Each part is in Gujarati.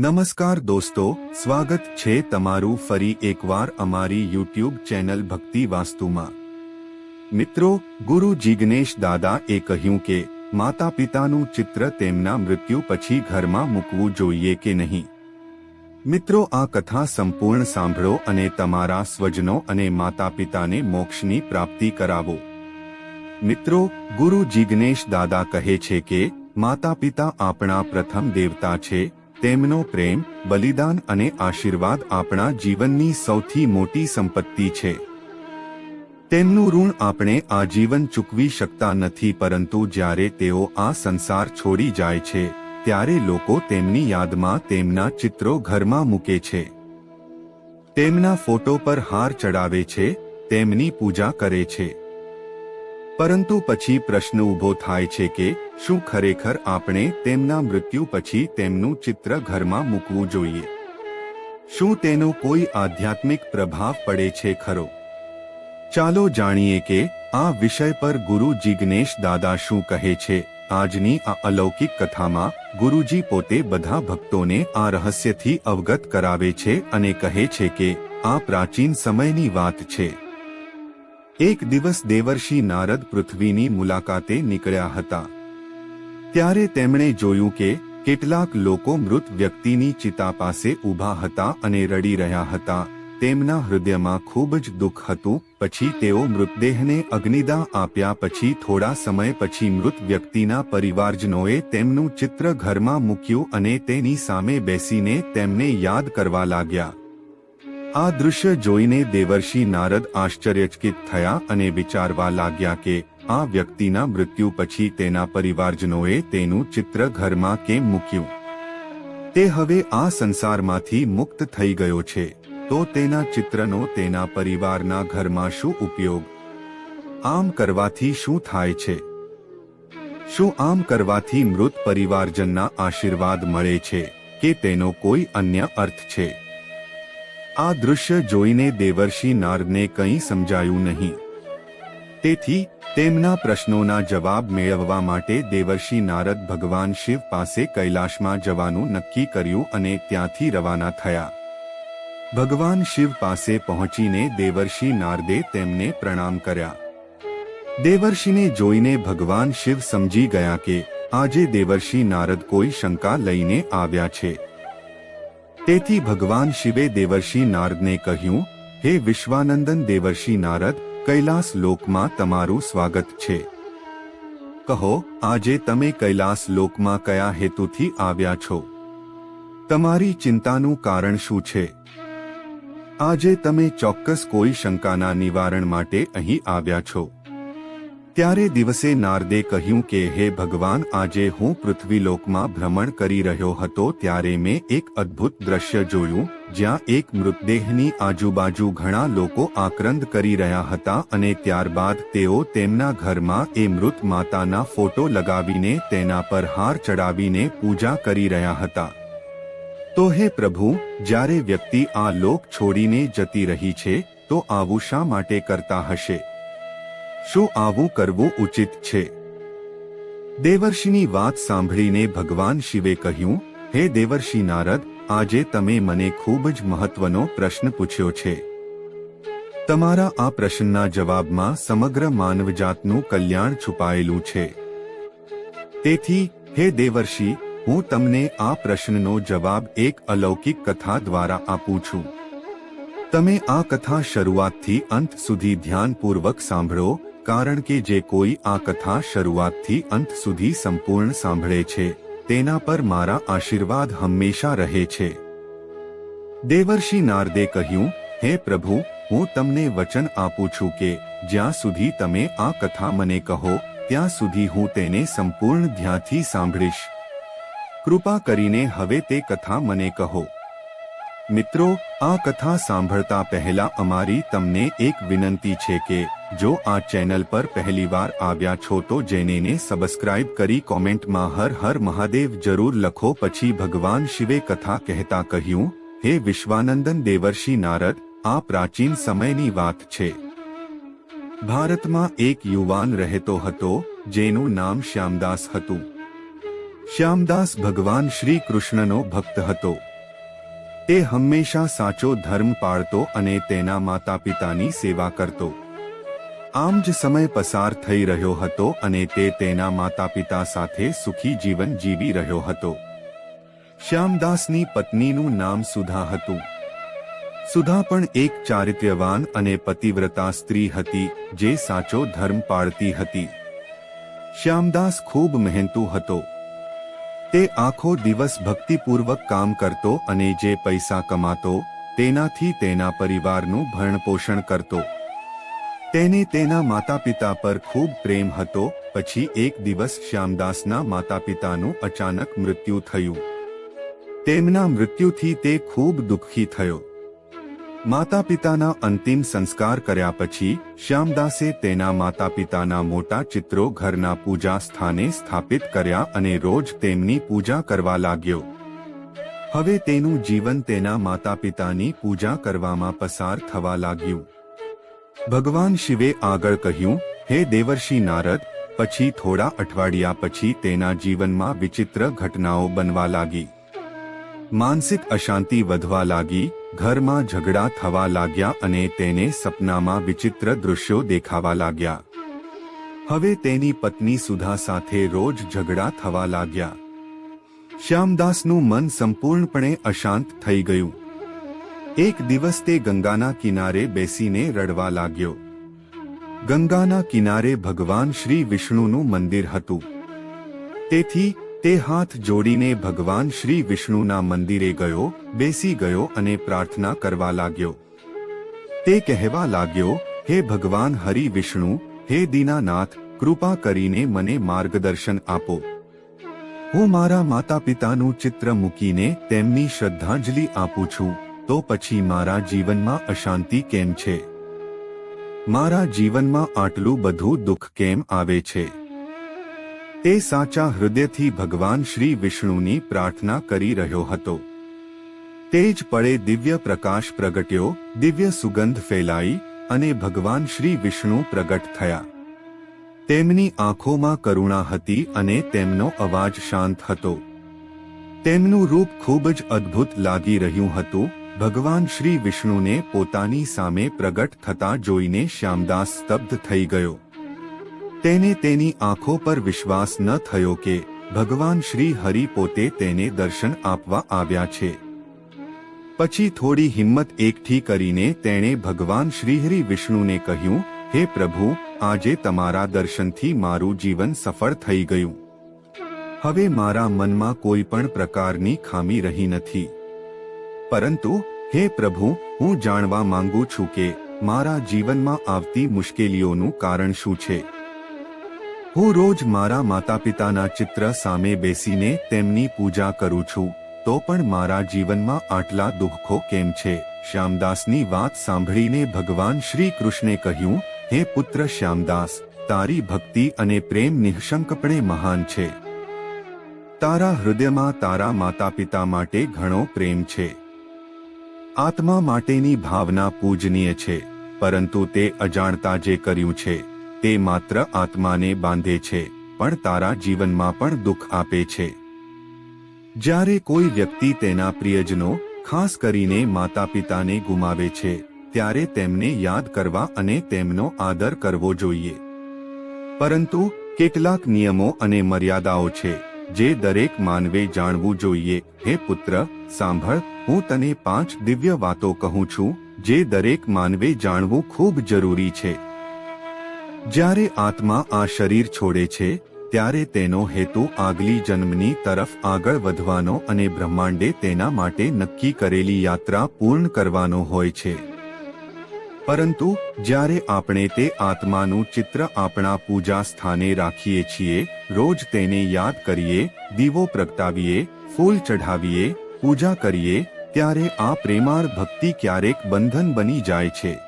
નમસ્કાર દોસ્તો, સ્વાગત છે તમારું ફરી એકવાર અમારી યુટ્યુબ ચેનલ ભક્તિ વાસ્તુમાં. મિત્રો, ગુરુ જિગ્નેશ દાદા એ કહ્યું કે માતા પિતાનું ચિત્ર તેમના મૃત્યુ પછી ઘરમાં મૂકવું જોઈએ કે નહીં? મિત્રો, આ કથા સંપૂર્ણ સાંભળો અને તમારા સ્વજનો અને માતા પિતાને મોક્ષની પ્રાપ્તિ કરાવો. મિત્રો, ગુરુ જિગ્નેશ દાદા કહે છે કે માતા પિતા આપણા પ્રથમ દેવતા છે તેમનો પ્રેમ, બલિદાન અને આશીર્વાદ આપણા જીવનની સૌથી મોટી સંપત્તિ છે. તેમનું ઋણ આપણે આજીવન ચૂકવી શકતા નથી પરંતુ જ્યારે તેઓ આ સંસાર છોડી જાય છે, ત્યારે લોકો તેમની યાદમાં તેમના ચિત્રો ઘરમાં મૂકે છે. તેમના ફોટો પર હાર ચડાવે છે, તેમની પૂજા કરે છે. પરંતુ પછી પ્રશ્ન ઊભો થાય છે કે શું ખરેખર આપણે તેમના મૃત્યુ પછી તેમનું ચિત્ર ઘરમાં મૂકવું જોઈએ? શું તેનો કોઈ આધ્યાત્મિક પ્રભાવ પડે છે ખરો? ચાલો જાણીએ કે આ વિષય પર ગુરુ જિગ્નેશ દાદા શું કહે છે. આજની આ અલૌકિક કથામાં ગુરુજી પોતે બધા ભક્તોને આ રહસ્યથી અવગત કરાવે છે અને કહે છે કે આ પ્રાચીન સમયની વાત છે. એક દિવસ દેવર્ષિ નારદ પૃથ્વીની મુલાકાતે નીકળ્યા હતા. ત્યારે તેમણે જોયું કે, કેટલાક લોકો મૃત વ્યક્તિની ચિતા પાસે ઊભા હતા અને રડી રહ્યા હતા. તેમના હૃદયમાં ખૂબ જ દુઃખ હતું. પછી તેઓ મૃતદેહને અગ્નિદાહ આપ્યા પછી થોડા સમય પછી મૃત વ્યક્તિના પરિવારજનોએ તેમનું ચિત્ર ઘરમાં મૂક્યું અને તેની સામે બેસીને તેમને યાદ કરવા લાગ્યા. આ દૃશ્ય જોઈને દેવર્ષિ નારદ આશ્ચર્યચકિત થયા અને વિચારવા લાગ્યા કે આ વ્યક્તિના મૃત્યુ પછી તેના પરિવારજનોએ તેનું ચિત્ર ઘરમાં કેમ મૂક્યું? તે હવે આ સંસારમાંથી મુક્ત થઈ ગયો છે. તો તેના ચિત્રનો તેના પરિવારના ઘરમાં શું ઉપયોગ? આમ કરવાથી શું થાય છે? શું આમ કરવાથી મૃત પરિવારજનના આશીર્વાદ મળે છે કે તેનો કોઈ અન્ય અર્થ છે? આ દૃશ્ય જોઈને દેવર્ષિ નારદને કંઈ સમજાયું નહીં. તેથી તેમના પ્રશ્નોના જવાબ મેળવવા માટે દેવર્ષિ નારદ ભગવાન શિવ પાસે કૈલાશમાં જવાનું નક્કી કર્યું અને ત્યાંથી રવાના થયા. ભગવાન શિવ પાસે પહોંચીને દેવર્ષિ નારદે તેમને પ્રણામ કર્યા. દેવર્ષિને જોઈને ભગવાન શિવ સમજી ગયા કે આજે દેવર્ષિ નારદ કોઈ શંકા લઈને આવ્યા છે. તેથી ભગવાન શિવે દેવર્ષિ નારદને કહ્યું, હે વિશ્વાનંદન દેવર્ષિ નારદ કૈલાસ લોકમાં તમારું સ્વાગત છે. કહો, આજે તમે કૈલાસ લોકમાં કયા હેતુથી આવ્યા છો? તમારી ચિંતાનું કારણ શું છે? આજે તમે ચોક્કસ કોઈ શંકાના નિવારણ માટે અહીં આવ્યા છો. ત્યારે દિવસે નારદે કહ્યું કે, હે ભગવાન, આજે હું પૃથ્વીલોકમાં ભ્રમણ કરી રહ્યો હતો ત્યારે મેં એક અદ્ભુત દ્રશ્ય જોયું. જ્યાં એક મૃતદેહની આજુબાજુ ઘણા લોકો આક્રંદ કરી રહ્યા હતા અને ત્યારબાદ તેઓ તેમના ઘરમાં એ મૃત માતાના ફોટો લગાવીને તેના પર હાર ચડાવીને પૂજા કરી રહ્યા હતા. તો હે પ્રભુ, જ્યારે વ્યક્તિ આ લોક છોડીને જતી રહી છે, તો આવું શા માટે કરતા હશે? શું આવું કરવું ઉચિત છે? દેવર્ષિની વાત સાંભળીને ભગવાન શિવે કહ્યું, હે દેવર્ષિ નારદ આજે તમે મને ખૂબ જ મહત્વનો પ્રશ્ન પૂછ્યો છે. તમારા આ પ્રશ્નના જવાબમાં સમગ્ર માનવજાતનું કલ્યાણ છુપાયેલું છે. તેથી, હે દેવર્ષિ, હું તમને આ પ્રશ્નનો જવાબ એક અલૌકિક કથા દ્વારા આપું છું. તમે આ કથા શરૂઆતથી અંત સુધી ધ્યાનપૂર્વક સાંભળો, કારણ કે જે કોઈ આ કથા શરૂઆતથી અંત સુધી સંપૂર્ણ સાંભળે છે. તેના પર મારા આશીર્વાદ હંમેશા રહે છે. દેવર્ષિ નારદે કહ્યું, હે પ્રભુ, હું તમને વચન આપું છું કે જ્યાં સુધી તમે આ કથા મને કહો, ત્યાં સુધી હું તેને સંપૂર્ણ ધ્યાનથી સાંભળીશ. કૃપા કરીને હવે તે કથા મને કહો. મિત્રો, આ કથા સાંભળતા પહેલા અમારી તમને એક વિનંતી છે કે જો આ ચેનલ પર પહેલીવાર આવ્યા છો તો જેનેને સબસ્ક્રાઇબ કરી કોમેન્ટમાં હર હર મહાદેવ જરૂર લખો પછી ભગવાન શિવે કથા કહેતા કહ્યું, હે વિશ્વાનંદન દેવર્ષિ નારદ, આ પ્રાચીન સમયની વાત છે. ભારતમાં એક યુવાન રહેતો હતો, જેનું નામ શ્યામદાસ હતું. શ્યામદાસ ભગવાન શ્રી કૃષ્ણનો ભક્ત હતો. તે હંમેશા સાચો ધર્મ પાળતો અને તેના માતા પિતાની સેવા કરતો. આમ જ સમય પસાર થઈ રહ્યો હતો અને તે તેના માતા પિતા સાથે સુખી જીવન જીવી રહ્યો હતો. શ્યામદાસની પત્નીનું નામ સુધા હતું. સુધા પણ એક ચારિત્ર્યવાન અને પતિવ્રતા સ્ત્રી હતી, જે સાચો ધર્મ પાળતી હતી. શ્યામદાસ ખૂબ મહેનતુ હતો. તે આખો દિવસ ભક્તિપૂર્વક કામ કરતો અને જે પૈસા કમાતો, તેનાથી તેના પરિવારનું ભરણપોષણ કરતો. તેને તેના માતા પિતા પર ખૂબ પ્રેમ હતો, પછી એક દિવસ શ્યામદાસના માતા પિતાનું અચાનક મૃત્યુ થયું. તેમના મૃત્યુથી તે ખૂબ દુઃખી થયો. માતા પિતાના અંતિમ સંસ્કાર કર્યા પછી, શ્યામદાસે તેના માતા પિતાના મોટા ચિત્રો ઘરના પૂજા સ્થાને સ્થાપિત કર્યા અને રોજ તેમની પૂજા કરવા લાગ્યો. હવે તેનું જીવન તેના માતા પિતાની પૂજા કરવામાં પસાર થવા લાગ્યું. ભગવાન શિવે આગળ કહ્યું, હે દેવર્ષિ નારદ, પછી થોડા અઠવાડિયા પછી તેના જીવનમાં વિચિત્ર ઘટનાઓ બનવા લાગી. માનસિક અશાંતિ વધવા લાગી, ઘરમાં ઝઘડા થવા લાગ્યા અને તેને સપનામાં વિચિત્ર દૃશ્યો દેખાવા લાગ્યા. હવે તેની પત્ની સુધા સાથે રોજ ઝઘડા થવા લાગ્યા. શ્યામદાસનું મન સંપૂર્ણપણે અશાંત થઈ ગયું. એક દિવસ તે ગંગાના કિનારે બેસીને રડવા લાગ્યો. ગંગાના કિનારે ભગવાન શ્રી વિષ્ણુનું મંદિર હતું. તેથી તે હાથ જોડીને ભગવાન શ્રી વિષ્ણુના મંદિરે ગયો, બેસી ગયો અને પ્રાર્થના કરવા લાગ્યો. તે કહેવા લાગ્યો, હે ભગવાન હરિ વિષ્ણુ, હે દીનાનાથ, કૃપા કરીને મને માર્ગદર્શન આપો. હું મારા માતા પિતાનું ચિત્ર મૂકીને તેમની શ્રદ્ધાંજલિ આપું છું. તો પછી મારા જીવનમાં અશાંતિ કેમ છે? મારા જીવનમાં આટલું બધું દુઃખ કેમ આવે છે? તે સાચા હૃદયથી ભગવાન શ્રી વિષ્ણુની પ્રાર્થના કરી રહ્યો હતો. તે જ પળે દિવ્ય પ્રકાશ પ્રગટ્યો, દિવ્ય સુગંધ ફેલાઈ અને ભગવાન શ્રી વિષ્ણુ પ્રગટ થયા. તેમની આંખોમાં કરુણા હતી અને તેમનો અવાજ શાંત હતો. તેમનું રૂપ ખૂબ જ અદ્ભુત લાગી રહ્યું હતું ભગવાન શ્રી વિષ્ણુને પોતાની સામે પ્રગટ થતા જોઈને શ્યામદાસ સ્તબ્ધ થઈ ગયો. તેને તેની આંખો પર વિશ્વાસ ન થયો કે ભગવાન શ્રી હરિ પોતે તેને દર્શન આપવા આવ્યા છે. પછી થોડી હિંમત એકઠી કરીને તેણે ભગવાન શ્રીહરિ વિષ્ણુને કહ્યું, હે પ્રભુ, આજે તમારા દર્શનથી મારું જીવન સફળ થઈ ગયું. હવે મારા મનમાં કોઈ પણ પ્રકારની ખામી રહી નથી. પરંતુ હે પ્રભુ, હું જાણવા માંગુ છું કે મારા જીવનમાં આવતી મુશ્કેલીઓનું કારણ શું છે? હું રોજ મારા માતા પિતાના ચિત્ર સામે બેસીને તેમની પૂજા કરું છું, તો પણ મારા જીવનમાં આટલા દુઃખો કેમ છે? શ્યામદાસની વાત સાંભળીને ભગવાન શ્રી કૃષ્ણે કહ્યું, હે પુત્ર શ્યામદાસ, તારી ભક્તિ અને પ્રેમ નિઃશંકપણે મહાન છે. તારા હૃદયમાં તારા માતા પિતા માટે ઘણો પ્રેમ છે. આત્મા માટેની ભાવના પૂજનીય છે, પરંતુ તે અજાણતા જે કર્યું છે, તે માત્ર આત્માને બાંધે છે, પણ તારા જીવનમાં પણ દુઃખ આપે છે. જ્યારે કોઈ વ્યક્તિ તેના પ્રિયજનો, ખાસ કરીને માતા પિતાને ગુમાવે છે, ત્યારે તેમને યાદ કરવા અને તેમનો આદર કરવો જોઈએ. પરંતુ, કેટલાક નિયમો અને મર્યાદાઓ છે, જે દરેક માનવે જાણવું જોઈએ, હે પુત્ર, સાંભળ હું તને પાંચ દિવ્ય વાતો કહું છું, જે દરેક માનવે જાણવું ખૂબ જરૂરી છે. જ્યારે આત્મા આ શરીર છોડે છે, ત્યારે તેનો હેતુ આગલી જન્મની તરફ આગળ વધવાનો અને બ્રહ્માંડે તેના માટે નક્કી કરેલી યાત્રા પૂર્ણ કરવાનો હોય છે. પરંતુ, જ્યારે આપણે તે આત્માનું ચિત્ર આપણા પૂજા સ્થાને રાખીએ છીએ, રોજ તેને યાદ કરીએ, દીવો પ્રગટાવીએ, ફૂલ ચઢાવીએ, પૂજા કરીએ ત્યારે આ પ્રેમાળ ભક્તિ ક્યારેક બંધન બની જાય છે.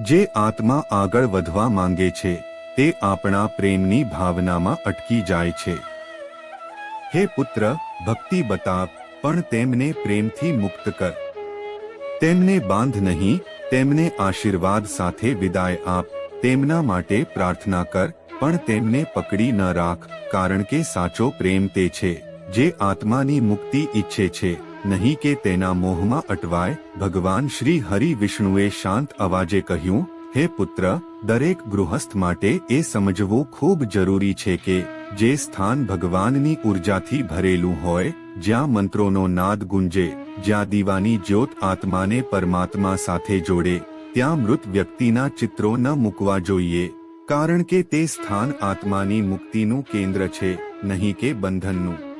જે આત્મા આગળ વધવા માંગે છે, તે આપણા પ્રેમની ભાવનામાં અટકી જાય છે. હે પુત્ર, ભક્તિ બતાવ, પણ તેમને પ્રેમથી મુક્ત કર. તેમને બાંધ નહીં, તેમને આશીર્વાદ સાથે વિદાય આપ, તેમના માટે પ્રાર્થના કર, પણ તેમને પકડી ન રાખ, કારણ કે સાચો પ્રેમ તે છે, જે આત્માની મુક્તિ ઈચ્છે છે. નહીં કે તેના મોહમાં અટવાય? ભગવાન શ્રી હરિ વિષ્ણુએ શાંત અવાજે કહ્યું, હે પુત્ર, દરેક ગૃહસ્થ માટે એ સમજવું ખૂબ જરૂરી છે કે જે સ્થાન ભગવાનની ઉર્જાથી ભરેલું હોય, જ્યાં મંત્રોનો નાદ ગુંજે, જ્યાં દીવાની જ્યોત આત્માને પરમાત્મા સાથે જોડે, ત્યાં મૃત વ્યક્તિના ચિત્રો ન મૂકવા જોઈએ. કારણ કે તે સ્થાન આત્માની મુક્તિનું કેન્દ્ર છે, નહીં કે બંધનનું.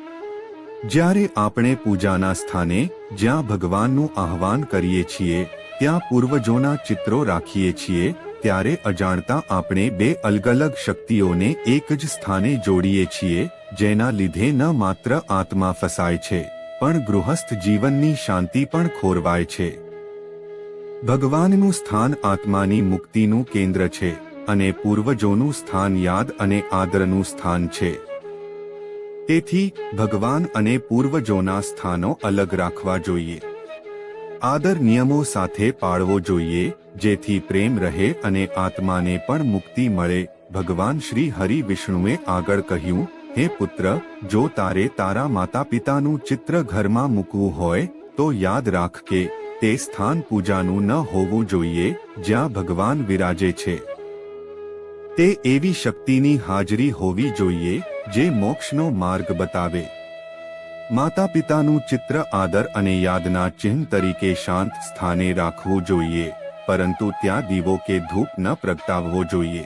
જ્યારે આપણે પૂજાના સ્થાને જ્યાં ભગવાનનું આહ્વાન કરીએ છીએ, ત્યાં પૂર્વજોના ચિત્રો રાખીએ છીએ, ત્યારે અજાણતા આપણે બે અલગ અલગ શક્તિઓને એક જ સ્થાને જોડીએ છીએ, જેના લીધે ન માત્ર આત્મા ફસાય છે, પણ ગૃહસ્થ જીવનની શાંતિ પણ ખોરવાય છે. ભગવાનનું સ્થાન આત્માની મુક્તિનું કેન્દ્ર છે, અને પૂર્વજોનું સ્થાન યાદ અને આદરનું સ્થાન છે. તેથી ભગવાન અને પૂર્વજોના સ્થાનો અલગ રાખવા જોઈએ. આદર નિયમો સાથે પાળવો જોઈએ, જેથી પ્રેમ રહે અને આત્માને પણ મુક્તિ મળે. ભગવાન શ્રી હરિ વિષ્ણુએ આગળ કહ્યું, હે પુત્ર, જો તારે તારા માતા પિતાનું ચિત્ર ઘરમાં મૂકવું હોય, તો યાદ રાખ કે તે સ્થાન પૂજાનું ન હોવું જોઈએ, જ્યાં ભગવાન વિરાજે છે. તે એવી શક્તિની હાજરી હોવી જોઈએ જે મોક્ષનો માર્ગ બતાવે. માતા પિતાનું ચિત્ર, આદર અને યાદના ચિહ્ન તરીકે શાંત સ્થાને રાખવું જોઈએ, પરંતુ ત્યાં દીવો કે ધૂપ ન પ્રગટાવવો જોઈએ.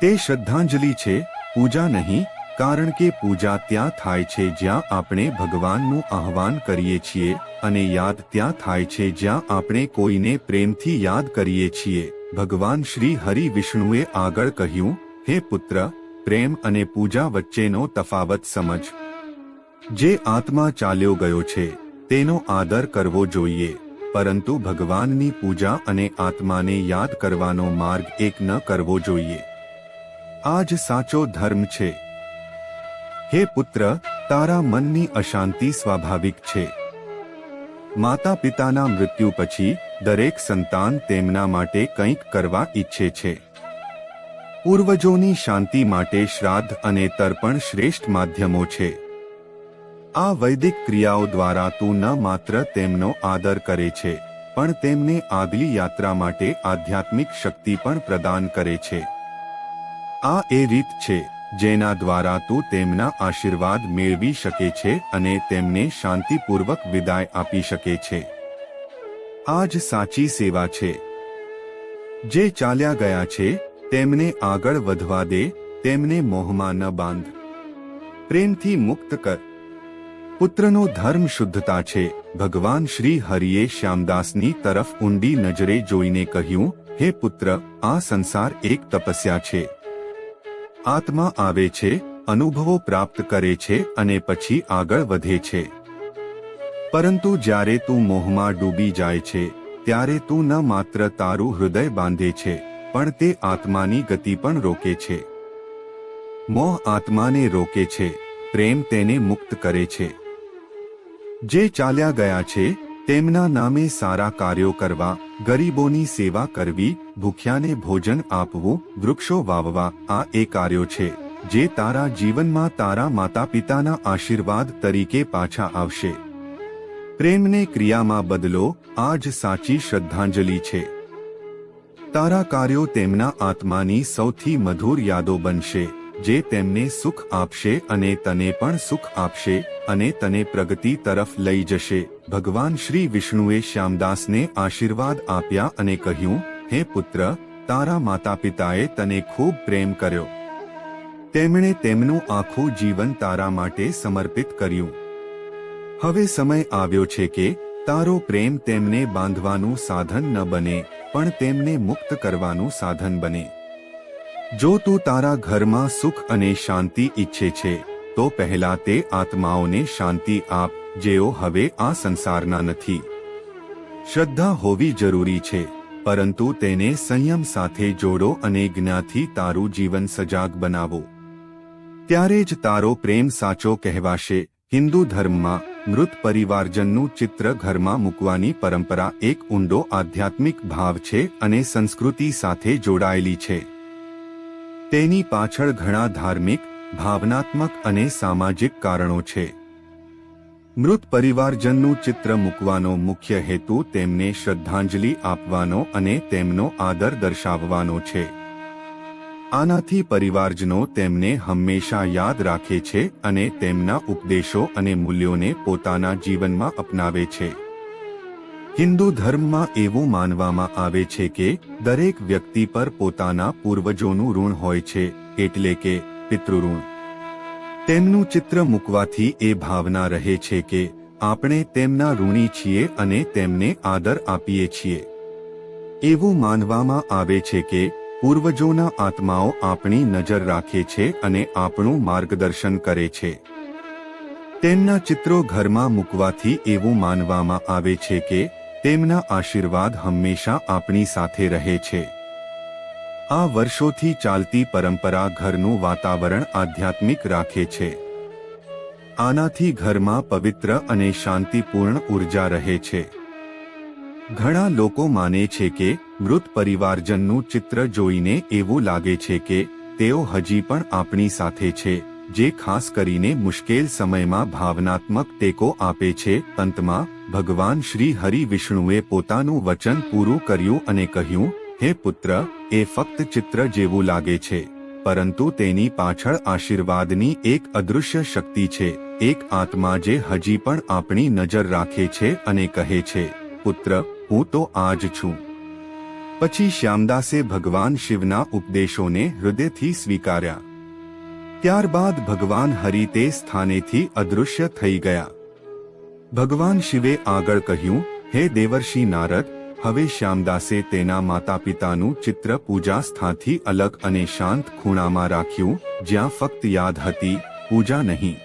તે શ્રદ્ધાંજલિ છે, પૂજા નહીં, કારણ કે પૂજા ત્યાં થાય છે જ્યાં આપણે ભગવાનનું આહ્વાન કરીએ છીએ અને યાદ ત્યાં થાય છે જ્યાં આપણે કોઈને પ્રેમથી યાદ કરીએ છીએ. ભગવાન શ્રી હરિ વિષ્ણુએ આગળ કહ્યું, હે પુત્ર પ્રેમ અને પૂજા વચ્ચેનો તફાવત સમજ. જે આત્મા ચાલ્યો ગયો છે, તેનો આદર કરવો જોઈએ, પરંતુ ભગવાનની પૂજા અને આત્માને યાદ કરવાનો માર્ગ એક ન કરવો જોઈએ. આ જ સાચો ધર્મ છે. હે પુત્ર, તારા મનની અશાંતિ સ્વાભાવિક છે. માતા પિતાના મૃત્યુ પછી દરેક સંતાન તેમના માટે કંઈક કરવા ઈચ્છે છે. પૂર્વજોની શાંતિ માટે શ્રાદ્ધ અને તર્પણ શ્રેષ્ઠ માધ્યમો છે. આ વૈદિક ક્રિયાઓ દ્વારા તું ન માત્ર તેમનો આદર કરે છે, પણ તેમને આગલી યાત્રા માટે આધ્યાત્મિક શક્તિ પણ પ્રદાન કરે છે. આ એ રીત છે, જેના દ્વારા તું તેમના આશીર્વાદ મેળવી શકે છે અને તેમને શાંતિપૂર્વક વિદાય આપી શકે છે. આ જ સાચી સેવા છે. જે ચાલ્યા ગયા છે તેમને આગળ વધવા દે, તેમને મોહમાં ન બાંધ. પ્રેમથી મુક્ત કર. પુત્રનો ધર્મ શુદ્ધતા છે. ભગવાન શ્રી હરિએ શ્યામદાસની તરફ ઊંડી નજરે જોઈને કહ્યું, હે પુત્ર, આ સંસાર એક તપસ્યા છે. આત્મા આવે છે, અનુભવો પ્રાપ્ત કરે છે અને પછી આગળ વધે છે. પરંતુ જ્યારે તું મોહમાં ડૂબી જાય છે, ત્યારે તું ન માત્ર તારું હૃદય બાંધે છે પણ તે આત્માની ગતિ પણ રોકે છે. મોહ આત્માને રોકે છે, પ્રેમ તેને મુક્ત કરે છે. જે ચાલ્યા ગયા છે, તેમના નામે સારા કાર્યો કરવા, ગરીબોની સેવા કરવી, ભૂખ્યાને ભોજન આપવું, વૃક્ષો વાવવા, આ એ કાર્યો છે, જે તારા જીવનમાં તારા માતા પિતાના આશીર્વાદ તરીકે પાછા આવશે. પ્રેમને ક્રિયામાં બદલો, આ જ સાચી શ્રદ્ધાંજલિ છે. તારા કાર્યો તેમના આત્માની સૌથી મધુર યાદો બનશે, જે તેમને સુખ આપશે અને તને પણ સુખ આપશે અને તને પ્રગતિ તરફ લઈ જશે. ભગવાન શ્રી વિષ્ણુએ શ્યામદાસને આશીર્વાદ આપ્યા અને કહ્યું, હે પુત્ર, તારા માતા પિતાએ તને ખૂબ પ્રેમ કર્યો. તેમણે તેમનું આખું જીવન તારા માટે સમર્પિત કર્યું. હવે સમય આવ્યો છે કે તારો પ્રેમ તેમને બાંધવાનું સાધન ન બને. પણ તેમને મુક્ત કરવાનું સાધન બને. જો તું તારા ઘરમાં સુખ અને શાંતિ ઈચ્છે છે, તો પહેલા તે આત્માઓને શાંતિ આપ, જેઓ હવે આ સંસારના નથી. શ્રદ્ધા હોવી જરૂરી છે, પરંતુ તેને સંયમ સાથે જોડો અને જ્ઞાથી તારું જીવન સજાગ બનાવો. ત્યારે જ તારો પ્રેમ સાચો કહેવાશે, હિન્દુ ધર્મમાં મૃત પરિવારજનનું ચિત્ર ઘરમાં મૂકવાની પરંપરા એક ઊંડો આધ્યાત્મિક ભાવ છે અને સંસ્કૃતિ સાથે જોડાયેલી છે. તેની પાછળ ઘણા ધાર્મિક, ભાવનાત્મક અને સામાજિક કારણો છે. મૃત પરિવારજનનું ચિત્ર મૂકવાનો મુખ્ય હેતુ તેમને શ્રદ્ધાંજલિ આપવાનો અને તેમનો આદર દર્શાવવાનો છે. આનાથી પરિવારજનો તેમને હંમેશા યાદ રાખે છે અને તેમના ઉપદેશો અને મૂલ્યોને પોતાના જીવનમાં અપનાવે છે. હિન્દુ ધર્મમાં એવું માનવામાં આવે છે કે, દરેક વ્યક્તિ પર પોતાના પૂર્વજોનું ઋણ હોય છે, એટલે કે, પિતૃઋણ. તેમનું ચિત્ર મૂકવાથી એ ભાવના રહે છે કે, આપણે તેમના ઋણી છીએ અને તેમને આદર આપીએ છીએ. એવું માનવામાં આવે છે કે પૂર્વજોના આત્માઓ આપણી નજર રાખે છે અને આપણું માર્ગદર્શન કરે છે. તેમના ચિત્રો ઘરમાં મૂકવાથી એવું માનવામાં આવે છે કે, તેમના આશીર્વાદ હંમેશા આપણી સાથે રહે છે. આ વર્ષોથી ચાલતી પરંપરા ઘરનું વાતાવરણ આધ્યાત્મિક રાખે છે. આનાથી ઘરમાં પવિત્ર અને શાંતિપૂર્ણ ઊર્જા રહે છે. ઘણા લોકો માને છે કે મૃત પરિવારજનનું ચિત્ર જોઈને એવું લાગે છે કે તેઓ હજી પણ આપણી સાથે છે, જે ખાસ કરીને મુશ્કેલ સમયમાં ભાવનાત્મક ટેકો આપે છે. અંતમાં, ભગવાન શ્રી હરિ વિષ્ણુએ પોતાનું વચન પૂરું કર્યું અને કહ્યું, હે પુત્ર, એ ફક્ત ચિત્ર જેવું લાગે છે, પરંતુ તેની પાછળ આશીર્વાદની એક અદૃશ્ય શક્તિ છે. એક આત્મા જે હજી પણ આપણી નજર રાખે છે અને કહે છે. પુત્ર, હું તો આ જ છું. પછી શ્યામદાસે ભગવાન શિવના ઉપદેશોને હૃદયથી સ્વીકાર્યા. ત્યારબાદ ભગવાન હરિ તે સ્થાનેથી અદૃશ્ય થઈ ગયા. ભગવાન શિવે આગળ કહ્યું, હે દેવર્ષિ નારદ, હવે શ્યામદાસે તેના માતા પિતાનું ચિત્ર પૂજા સ્થાનથી અલગ અને શાંત ખૂણામાં રાખ્યું, જ્યાં ફક્ત યાદ હતી, પૂજા નહીં.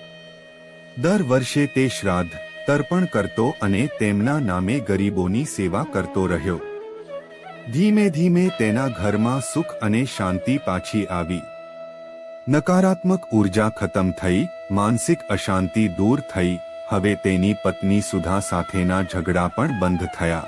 દર વર્ષે તે શ્રાદ્ધ તર્પણ કરતો અને તેમના નામે ગરીબોની સેવા કરતો રહ્યો. ધીમે ધીમે તેના ઘરમાં સુખ અને શાંતિ પાછી આવી. નકારાત્મક ઊર્જા ખતમ થઈ, માનસિક અશાંતિ દૂર થઈ, હવે તેની પત્ની સુધા સાથેના ઝઘડા પણ બંધ થયા.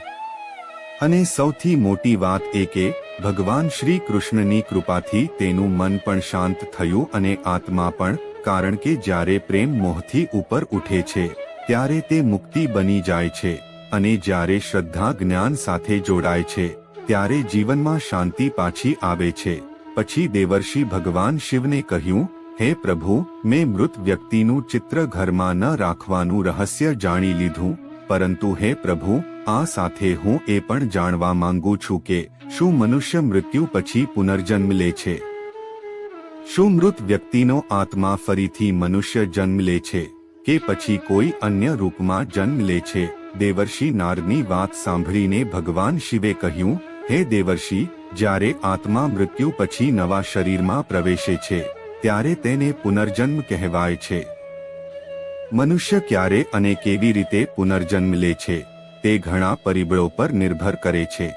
અને સૌથી મોટી વાત એ કે, ભગવાન શ્રી કૃષ્ણની કૃપાથી તેનું મન પણ શાંત થયું અને આત્મા પણ, કારણ કે જ્યારે પ્રેમ મોહથી ઉપર ઉઠે છે. ત્યારે તે મુક્તિ બની જાય છે અને જ્યારે શ્રદ્ધા જ્ઞાન સાથે જોડાય છે, ત્યારે જીવનમાં શાંતિ પાછી આવે છે. પછી દેવર્ષિ ભગવાન શિવને કહ્યું, હે પ્રભુ, મેં મૃત વ્યક્તિનું ચિત્ર ઘરમાં ન રાખવાનું રહસ્ય જાણી લીધું. પરંતુ હે પ્રભુ, આ સાથે હું એ પણ જાણવા માંગુ છું કે શું મનુષ્ય મૃત્યુ પછી પુનર્જન્મ લે છે. શું મૃત વ્યક્તિનો આત્મા ફરીથી મનુષ્ય જન્મ લે છે? કે પછી કોઈ અન્ય રૂપમાં જન્મ લે છે. દેવર્ષિ નારની વાત સાંભળીને ભગવાન શિવે કહ્યું, હે દેવર્ષિ, જ્યારે આત્મા મૃત્યુ પછી નવા શરીરમાં પ્રવેશે છે, ત્યારે તેને પુનર્જન્મ કહેવાય છે. મનુષ્ય ક્યારે અને કેવી રીતે પુનર્જન્મ લે છે, તે ઘણા પરિબળો પર નિર્ભર કરે છે.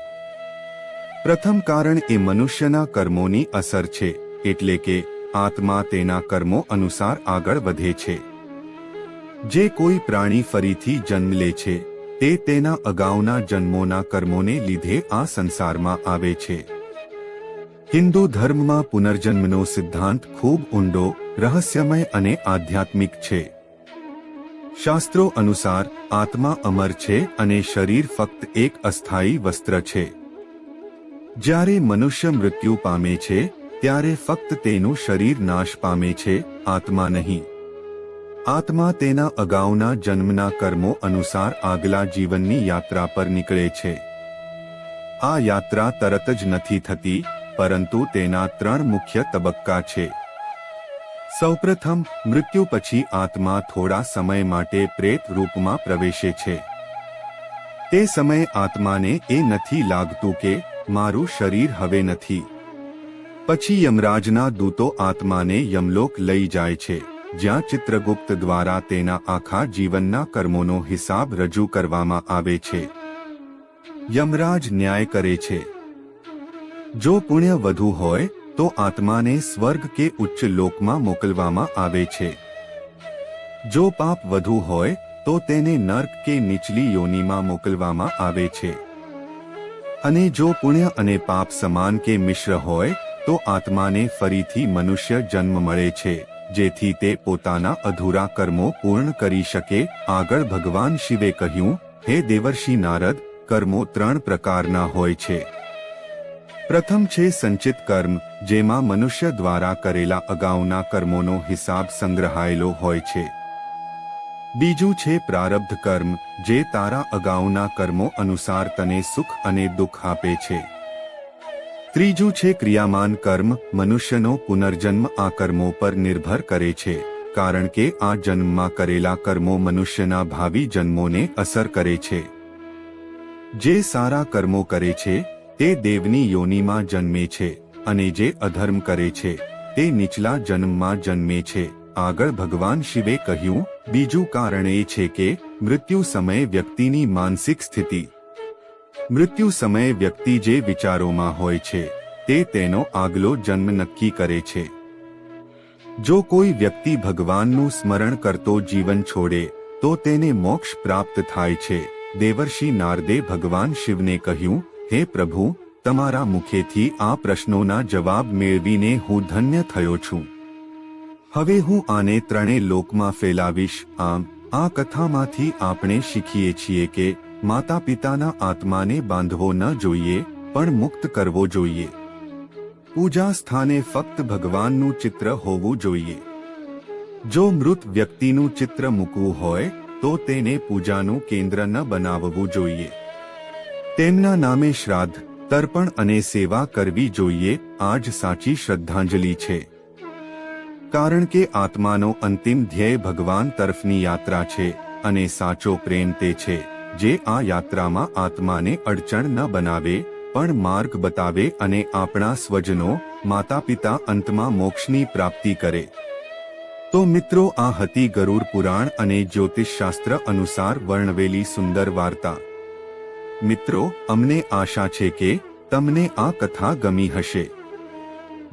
પ્રથમ કારણ એ મનુષ્યના કર્મોની અસર છે, એટલે કે આત્મા તેના કર્મો અનુસાર આગળ વધે છે. જે કોઈ પ્રાણી ફરીથી જન્મ લે છે, તે તેના અગાઉના જન્મોના કર્મોને લીધે આ સંસારમાં આવે છે. હિન્દુ ધર્મમાં પુનર્જન્મનો સિદ્ધાંત ખૂબ ઊંડો, રહસ્યમય અને આધ્યાત્મિક છે. શાસ્ત્રો અનુસાર, આત્મા અમર છે અને શરીર ફક્ત એક અસ્થાયી વસ્ત્ર છે. જ્યારે મનુષ્ય મૃત્યુ પામે છે, ત્યારે ફક્ત તેનું શરીર નાશ પામે છે, આત્મા નહીં. આત્મા તેના અગાઉના જન્મના કર્મો અનુસાર આગલા જીવનની યાત્રા પર નીકળે છે. આ યાત્રા તરત જ નથી થતી, પરંતુ તેના ત્રણ મુખ્ય તબક્કા છે. સૌપ્રથમ, મૃત્યુ પછી આત્મા થોડા સમય માટે પ્રેત રૂપમાં પ્રવેશે છે. તે સમયે આત્માને એ નથી લાગતું કે, મારું શરીર હવે નથી. પછી યમરાજના દૂતો આત્માને યમલોક લઈ જાય છે. જ્યાં ચિત્રગુપ્ત દ્વારા તેના આખા જીવનના કર્મોનો હિસાબ રજૂ કરવામાં આવે છે. યમરાજ ન્યાય કરે છે. જો પુણ્ય વધુ હોય, તો આત્માને સ્વર્ગ કે ઉચ્ચ લોકમાં મોકલવામાં આવે છે. જો પાપ વધુ હોય, તો તેને નર્ક કે નીચલી યોનિમાં મોકલવામાં આવે છે. અને જો પુણ્ય અને પાપ સમાન કે મિશ્ર હોય, તો આત્માને ફરીથી મનુષ્ય જન્મ મળે છે. જેથી તે પોતાના અધૂરા કર્મો પૂર્ણ કરી શકે. આગળ ભગવાન શિવે કહ્યું, હે દેવર્ષિ નારદ, કર્મો ત્રણ પ્રકારના હોય છે. પ્રથમ છે સંચિત કર્મ, જેમાં મનુષ્ય દ્વારા કરેલા અગાઉના કર્મોનો હિસાબ સંગ્રહાયેલો હોય છે. બીજું છે પ્રારબ્ધ કર્મ, જે તારા અગાઉના કર્મો અનુસાર તને સુખ અને દુઃખ આપે છે. ત્રીજું છે ક્રિયામાન કર્મ, મનુષ્યનો પુનર્જન્મ આ કર્મો પર નિર્ભર કરે છે. કારણ કે આ જન્મમાં કરેલા કર્મો મનુષ્યના ભાવિ જન્મોને અસર કરે છે. જે સારા કર્મો કરે છે, તે દેવની યોનિમાં જન્મે છે અને જે અધર્મ કરે છે, તે નીચલા જન્મમાં જન્મે છે. આગળ ભગવાન શિવે કહ્યું, બીજું કારણ એ છે કે મૃત્યુ સમયે વ્યક્તિની માનસિક સ્થિતિ મૃત્યુ સમયે વ્યક્તિ જે વિચારોમાં હોય છે, તે તેનો આગલો જન્મ નક્કી કરે છે. જો કોઈ વ્યક્તિ ભગવાનનું સ્મરણ કરતો જીવન છોડે, તો તેને મોક્ષ પ્રાપ્ત થાય છે. દેવર્ષિ નારદે ભગવાન શિવને કહ્યું, હે પ્રભુ, તમારા મુખેથી આ પ્રશ્નોના જવાબ મેળવીને હું ધન્ય થયો છું. હવે હું આને ત્રણે લોકમાં ફેલાવીશ. આમ, આ કથામાંથી આપણે શીખીએ છીએ કે માતા પિતાના આત્માને બાંધવો ન જોઈએ, પણ મુક્ત કરવો જોઈએ. પૂજા સ્થાને ફક્ત ભગવાનનું ચિત્ર હોવું જોઈએ. જો મૃત વ્યક્તિનું ચિત્ર મૂકવું હોય, તો તેને પૂજાનું કેન્દ્ર ન બનાવવું જોઈએ. તેમના નામે શ્રાદ્ધ, તર્પણ અને સેવા કરવી જોઈએ આ જ સાચી શ્રદ્ધાંજલિ છે. કારણ કે આત્માનો અંતિમ ધ્યેય ભગવાન તરફની યાત્રા છે, અને સાચો પ્રેમ તે છે. જે આ યાત્રામાં આત્માને અડચણ ન બનાવે, પણ માર્ગ બતાવે અને આપણા સ્વજનો માતા પિતા અંતમાં મોક્ષની પ્રાપ્તિ કરે. તો મિત્રો, આ હતી ગરુડ પુરાણ અને જ્યોતિષશાસ્ત્ર અનુસાર વર્ણવેલી સુંદર વાર્તા. મિત્રો, અમને આશા છે કે તમને આ કથા ગમી હશે.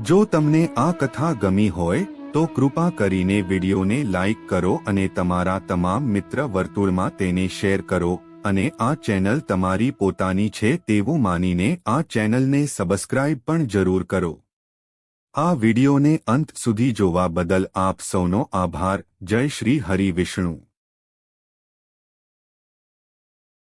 જો તમને આ કથા ગમી હોય, તો કૃપા કરીને વિડીયોને લાઇક કરો અને તમારા તમામ મિત્ર વર્તુળમાં તેને શેર કરો. અને આ ચેનલ તમારી પોતાની છે તેવું માનીને આ ચેનલને સબસ્ક્રાઇબ પણ જરૂર કરો. આ વિડીયોને અંત સુધી જોવા બદલ આપ સૌનો આભાર. જય શ્રી હરિ વિષ્ણુ.